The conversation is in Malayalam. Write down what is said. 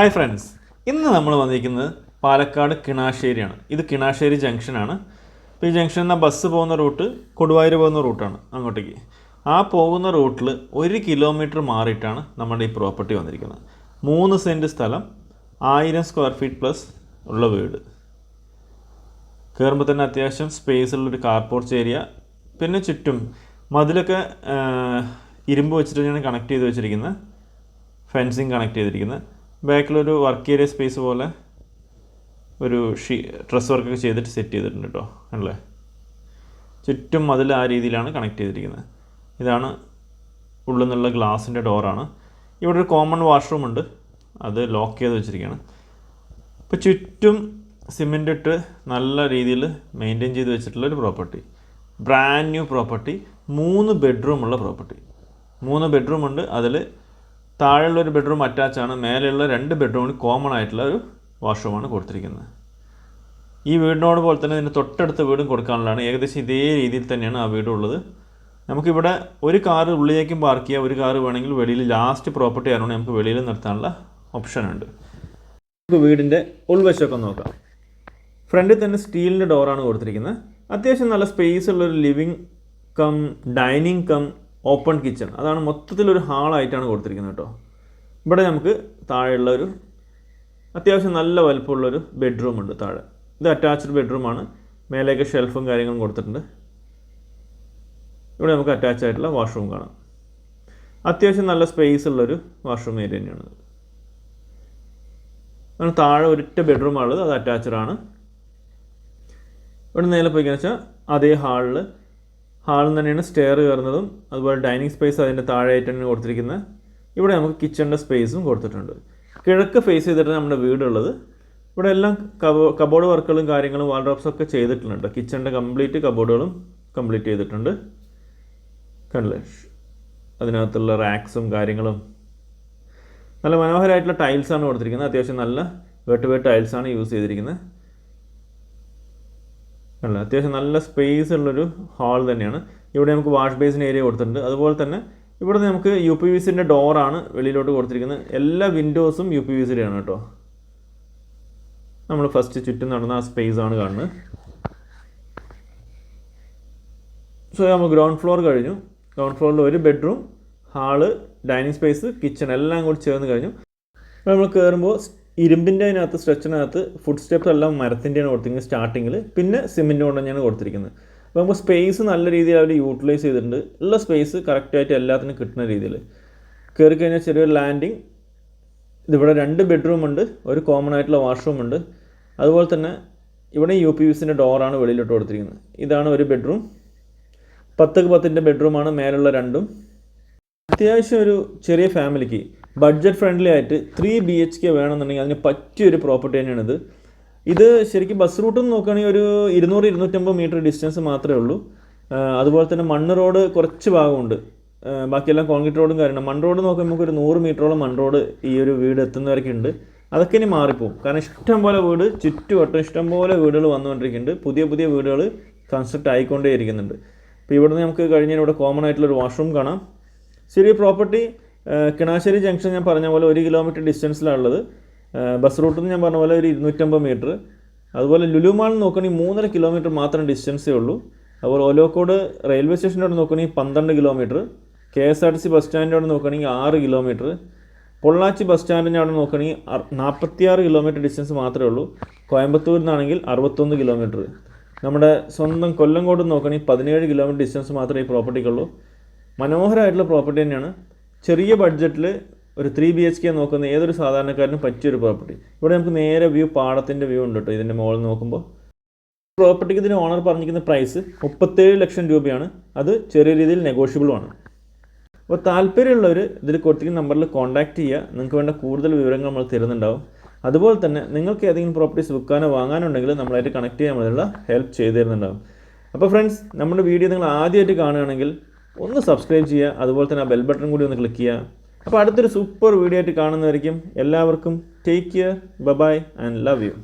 ഹായ് ഫ്രണ്ട്സ് ഇന്ന് നമ്മൾ വന്നിരിക്കുന്നത് പാലക്കാട് കിണാശ്ശേരിയാണ്. ഇത് കിണാശ്ശേരി ജംഗ്ഷനാണ് ഇപ്പോൾ ഈ ജംഗ്ഷനിൽ നിന്ന് ബസ് പോകുന്ന റൂട്ട് കൊടുവായൂർ പോകുന്ന റൂട്ടാണ് അങ്ങോട്ടേക്ക്. ആ പോകുന്ന റൂട്ടിൽ ഒരു കിലോമീറ്റർ മാറിയിട്ടാണ് നമ്മുടെ ഈ പ്രോപ്പർട്ടി വന്നിരിക്കുന്നത്. മൂന്ന് സെന്റ് സ്ഥലം ആയിരം സ്ക്വയർ ഫീറ്റ് പ്ലസ് ഉള്ള വീട്. കയറുമ്പോൾ തന്നെ അത്യാവശ്യം സ്പേസ് ഉള്ളൊരു കാർ പോർച്ച് ഏരിയ പിന്നെ ചുറ്റും മതിലൊക്കെ ഇരുമ്പ് വെച്ചിട്ട് തന്നെയാണ് കണക്ട് ചെയ്ത് വെച്ചിരിക്കുന്നത്. ഫെൻസിങ് കണക്ട് ചെയ്തിരിക്കുന്നത്. ബാക്കിലൊരു വർക്ക് ഏരിയ സ്പേസ് പോലെ ഒരു ഷീ ഡ്രസ് വർക്കൊക്കെ ചെയ്തിട്ട് സെറ്റ് ചെയ്തിട്ടുണ്ട് കേട്ടോ അല്ലേ? ചുറ്റും അതിൽ ആ രീതിയിലാണ് കണക്ട് ചെയ്തിരിക്കുന്നത്. ഇതാണ് ഉള്ളിൽ നിന്നുള്ള ഗ്ലാസിന്റെ ഡോറാണ് ഇവിടെ ഒരു കോമൺ വാഷ്റൂം ഉണ്ട്. അത് ലോക്ക് ചെയ്ത് വെച്ചിരിക്കുകയാണ്. ഇപ്പോൾ ചുറ്റും സിമെന്റ് ഇട്ട് നല്ല രീതിയിൽ മെയിന്റെയിൻ ചെയ്ത് വെച്ചിട്ടുള്ള ഒരു പ്രോപ്പർട്ടി ബ്രാൻഡ് ന്യൂ പ്രോപ്പർട്ടി മൂന്ന് ബെഡ്റൂമുള്ള പ്രോപ്പർട്ടി മൂന്ന് ബെഡ്റൂം ഉണ്ട്. അതിൽ താഴെയുള്ള ഒരു ബെഡ്റൂം അറ്റാച്ചാണ് മേലെയുള്ള രണ്ട് ബെഡ്റൂമിന് കോമൺ ആയിട്ടുള്ള ഒരു വാഷ്റൂമാണ് കൊടുത്തിരിക്കുന്നത്. ഈ വീടിനോട് പോലെ തന്നെ ഇതിന്റെ തൊട്ടടുത്ത വീടും കൊടുക്കാനുള്ളതാണ്. ഏകദേശം ഇതേ രീതിയിൽ തന്നെയാണ് ആ വീടുള്ളത് നമുക്കിവിടെ ഒരു കാറ് ഉള്ളിലേക്കും പാർക്ക് ചെയ്യാം. ഒരു കാറ് വേണമെങ്കിൽ വെളിയിൽ ലാസ്റ്റ് പ്രോപ്പർട്ടി ആയതുകൊണ്ട് നമുക്ക് വെളിയിൽ നിർത്താനുള്ള ഓപ്ഷനുണ്ട് നമുക്ക് വീടിന്റെ ഉൾവശമൊക്കെ നോക്കാം. ഫ്രണ്ടിൽ തന്നെ സ്റ്റീലിന്റെ ഡോറാണ് കൊടുത്തിരിക്കുന്നത്. അത്യാവശ്യം നല്ല സ്പേസ് ഉള്ളൊരു living cum dining cum open kitchen. അതാണ് മൊത്തത്തിലൊരു ഹാളായിട്ടാണ് കൊടുത്തിരിക്കുന്നത് കേട്ടോ. ഇവിടെ നമുക്ക് താഴെയുള്ള ഒരു അത്യാവശ്യം നല്ല വലുപ്പമുള്ളൊരു ബെഡ്റൂം ഉണ്ട് താഴെ. ഇത് അറ്റാച്ച്ഡ് ബെഡ്റൂമാണ് മേലേക്ക് ഷെൽഫും കാര്യങ്ങളും കൊടുത്തിട്ടുണ്ട്. ഇവിടെ നമുക്ക് അറ്റാച്ച് ആയിട്ടുള്ള വാഷ്റൂം കാണാം. അത്യാവശ്യം നല്ല സ്പേസ് ഉള്ളൊരു വാഷ്റൂം ഏരിയ തന്നെയാണ് അങ്ങനെ താഴെ ഒരൊറ്റ ബെഡ്റൂമാണുള്ളത് അത് അറ്റാച്ച്ഡ് ആണ്. ഇവിടെ നേരെ പോയി വെച്ചാൽ അതേ ഹാളിൽ ഹാളിൽ തന്നെയാണ് സ്റ്റെയർ കയറുന്നതും അതുപോലെ ഡൈനിങ് സ്പേസ് അതിന്റെ താഴെയായിട്ട് തന്നെ കൊടുത്തിരിക്കുന്നത്. ഇവിടെ നമുക്ക് കിച്ചണിന്റെ സ്പേസും കൊടുത്തിട്ടുണ്ട്. കിഴക്ക് ഫേസ് ചെയ്തിട്ടാണ് നമ്മുടെ വീടുള്ളത്. ഇവിടെ എല്ലാം കബോ കബോർഡ് വർക്കുകളും കാര്യങ്ങളും വാൾഡ്രോപ്സും ഒക്കെ ചെയ്തിട്ടുണ്ട്. കിച്ചണിന്റെ കംപ്ലീറ്റ് കബോർഡുകളും കംപ്ലീറ്റ് ചെയ്തിട്ടുണ്ട്. കണ്ടില്ലേ? അതിനകത്തുള്ള റാക്സും കാര്യങ്ങളും. നല്ല മനോഹരമായിട്ടുള്ള ടൈൽസാണ് കൊടുത്തിരിക്കുന്നത്. അത്യാവശ്യം നല്ല വെട്ട് വെട്ട് ടൈൽസാണ് യൂസ് ചെയ്തിരിക്കുന്നത്. അല്ല അത്യാവശ്യം നല്ല സ്പേസ് ഉള്ളൊരു ഹാൾ തന്നെയാണ്. ഇവിടെ നമുക്ക് വാഷ് ബേസിൻ ഏരിയ കൊടുത്തിട്ടുണ്ട്. അതുപോലെ തന്നെ ഇവിടെ നമുക്ക് യു പി വി സിന്റെ ഡോറാണ് വെളിയിലോട്ട് കൊടുത്തിരിക്കുന്നത്. എല്ലാ വിൻഡോസും യു പി വി സിയുടെ ആണ് കേട്ടോ. നമ്മൾ ഫസ്റ്റ് ചുറ്റും നടന്ന ആ സ്പേസ് ആണ് കാണുന്നത്. സോ നമ്മൾ ഗ്രൗണ്ട് ഫ്ലോർ കഴിഞ്ഞു. ഗ്രൗണ്ട് ഫ്ലോറിൽ ഒരു bedroom hall dining space kitchen എല്ലാം കൂടി ചേർന്ന് കഴിഞ്ഞു. നമ്മൾ കയറുമ്പോൾ ഇരുമ്പിന്റെ അതിനകത്ത് സ്ട്രെച്ചിനകത്ത് ഫുഡ് സ്റ്റെപ്സ് എല്ലാം മരത്തിന്റെയാണ് കൊടുത്തിരിക്കുന്നത് സ്റ്റാർട്ടിങ്ങിൽ പിന്നെ സിമെന്റ് കൊണ്ട് തന്നെയാണ് കൊടുത്തിരിക്കുന്നത്. അപ്പോൾ നമുക്ക് സ്പേസ് നല്ല രീതിയിൽ അവർ യൂട്ടിലൈസ് ചെയ്തിട്ടുണ്ട്. ഉള്ള സ്പേസ് കറക്റ്റായിട്ട് എല്ലാത്തിനും കിട്ടുന്ന രീതിയിൽ. കയറി കഴിഞ്ഞാൽ ചെറിയൊരു ലാൻഡിങ് ഇതിവിടെ രണ്ട് ബെഡ്റൂം ഉണ്ട്. ഒരു കോമൺ ആയിട്ടുള്ള വാഷ്റൂം ഉണ്ട്. അതുപോലെ തന്നെ ഇവിടെ യു പി യുസിന്റെ ഡോറാണ് വെളിയിലോട്ട് കൊടുത്തിരിക്കുന്നത്. ഇതാണ് ഒരു ബെഡ്റൂം പത്തക്ക് പത്തിന്റെ ബെഡ്റൂമാണ് മേലുള്ള രണ്ടും. അത്യാവശ്യം ഒരു ചെറിയ ഫാമിലിക്ക് ബഡ്ജറ്റ് ഫ്രണ്ട്ലി ആയിട്ട് ത്രീ ബി എച്ച് കെ വേണമെന്നുണ്ടെങ്കിൽ അതിന് പറ്റിയൊരു പ്രോപ്പർട്ടി തന്നെയാണിത്. ഇത് ശരിക്കും ബസ് റൂട്ടിൽ നിന്ന് നോക്കുകയാണെങ്കിൽ ഒരു ഇരുന്നൂറ് ഇരുന്നൂറ്റമ്പത് മീറ്റർ ഡിസ്റ്റൻസ് മാത്രമേ ഉള്ളൂ. അതുപോലെ തന്നെ മണ്ണ് റോഡ് കുറച്ച് ഭാഗമുണ്ട്. ബാക്കിയെല്ലാം കോൺക്രീറ്റ് റോഡും കാര്യമാണ് മൺ റോഡ് നോക്കുമ്പോൾ നമുക്ക് ഒരു നൂറ് മീറ്ററോളം മൺ റോഡ് ഈ ഒരു വീട് എത്തുന്നവരൊക്കെ ഉണ്ട്. അതൊക്കെ ഇനി മാറിപ്പോവും. കാരണം ഇഷ്ടം പോലെ വീട് ചുറ്റുവട്ടം ഇഷ്ടം പോലെ വീടുകൾ വന്നുകൊണ്ടിരിക്കുന്നുണ്ട്. പുതിയ പുതിയ വീടുകൾ കൺസ്ട്രക്ട് ആയിക്കൊണ്ടേ ഇരിക്കുന്നുണ്ട് അപ്പോൾ ഇവിടുന്ന് നമുക്ക് കഴിഞ്ഞാൽ ഇവിടെ കോമൺ ആയിട്ടുള്ളൊരു വാഷ്റൂം കാണാം. ചെറിയ പ്രോപ്പർട്ടി കിണാശ്ശേരി ജംഗ്ഷൻ ഞാൻ പറഞ്ഞ പോലെ ഒരു കിലോമീറ്റർ ഡിസ്റ്റൻസിലാണുള്ളത്. ബസ് റൂട്ടിൽ നിന്ന് ഞാൻ പറഞ്ഞ പോലെ ഒരു ഇരുന്നൂറ്റമ്പത് മീറ്റർ. അതുപോലെ ലുലു നോക്കണമെങ്കിൽ മൂന്നര കിലോമീറ്റർ മാത്രം ഡിസ്റ്റൻസേ ഉള്ളൂ. അതുപോലെ ഓലോക്കോട് റെയിൽവേ സ്റ്റേഷനോട് നോക്കുകയാണെങ്കിൽ പന്ത്രണ്ട് kilometre. K S R T C bus സ്റ്റാൻഡിനോട് നോക്കുകയാണെങ്കിൽ ആറ് കിലോമീറ്റർ. പൊള്ളാച്ചി ബസ് സ്റ്റാൻഡിന്റെ അവിടെ നോക്കുകയാണെങ്കിൽ നാൽപ്പത്തിയാറ് കിലോമീറ്റർ ഡിസ്റ്റൻസ് മാത്രമേ ഉള്ളൂ. കോയമ്പത്തൂരിൽ നിന്നാണെങ്കിൽ അറുപത്തൊന്ന് കിലോമീറ്റർ. നമ്മുടെ സ്വന്തം കൊല്ലങ്കോട് നോക്കുകയാണെങ്കിൽ പതിനേഴ് കിലോമീറ്റർ ഡിസ്റ്റൻസ് മാത്രമേ ഈ പ്രോപ്പർട്ടിക്കുള്ളൂ. മനോഹരമായിട്ടുള്ള പ്രോപ്പർട്ടി തന്നെയാണ്. ചെറിയ ബഡ്ജറ്റിൽ ഒരു ത്രീ ബി എച്ച് കെ നോക്കുന്ന ഏതൊരു സാധാരണക്കാരനും പറ്റിയൊരു പ്രോപ്പർട്ടി ഇവിടെ നമുക്ക് നേരെ വ്യൂ പാടത്തിന്റെ വ്യൂ ഉണ്ട് കേട്ടോ ഇതിന്റെ മുകളിൽ നോക്കുമ്പോൾ പ്രോപ്പർട്ടിക്ക് ഇതിന് ഓണർ പറഞ്ഞിരിക്കുന്ന പ്രൈസ് മുപ്പത്തേഴ് ലക്ഷം രൂപയാണ്. അത് ചെറിയ രീതിയിൽ നെഗോഷ്യബിളുമാണ് അപ്പോൾ താല്പര്യമുള്ളവർ ഇതിൽ കൊടുത്തിരിക്കുന്ന നമ്പറിൽ കോൺടാക്റ്റ് ചെയ്യുക. നിങ്ങൾക്ക് വേണ്ട കൂടുതൽ വിവരങ്ങൾ നമ്മൾ തരുന്നുണ്ടാവും. അതുപോലെ തന്നെ നിങ്ങൾക്ക് ഏതെങ്കിലും പ്രോപ്പർട്ടീസ് വിൽക്കാനോ വാങ്ങാനുണ്ടെങ്കിൽ നമ്മളായിട്ട് കണക്ട് ചെയ്യാൻ നമ്മളുള്ള ഹെൽപ്പ് ചെയ്തു തരുന്നുണ്ടാവും. അപ്പോൾ ഫ്രണ്ട്സ് നമ്മുടെ വീഡിയോ നിങ്ങൾ ആദ്യമായിട്ട് കാണുകയാണെങ്കിൽ ഒന്ന് സബ്സ്ക്രൈബ് ചെയ്യുക അതുപോലെ തന്നെ ആ ബെൽ ബട്ടൺ കൂടി ഒന്ന് ക്ലിക്ക് ചെയ്യുക. അപ്പോൾ അടുത്തൊരു സൂപ്പർ വീഡിയോ ആയിട്ട് കാണുന്നതായിരിക്കും എല്ലാവർക്കും take care bye and love you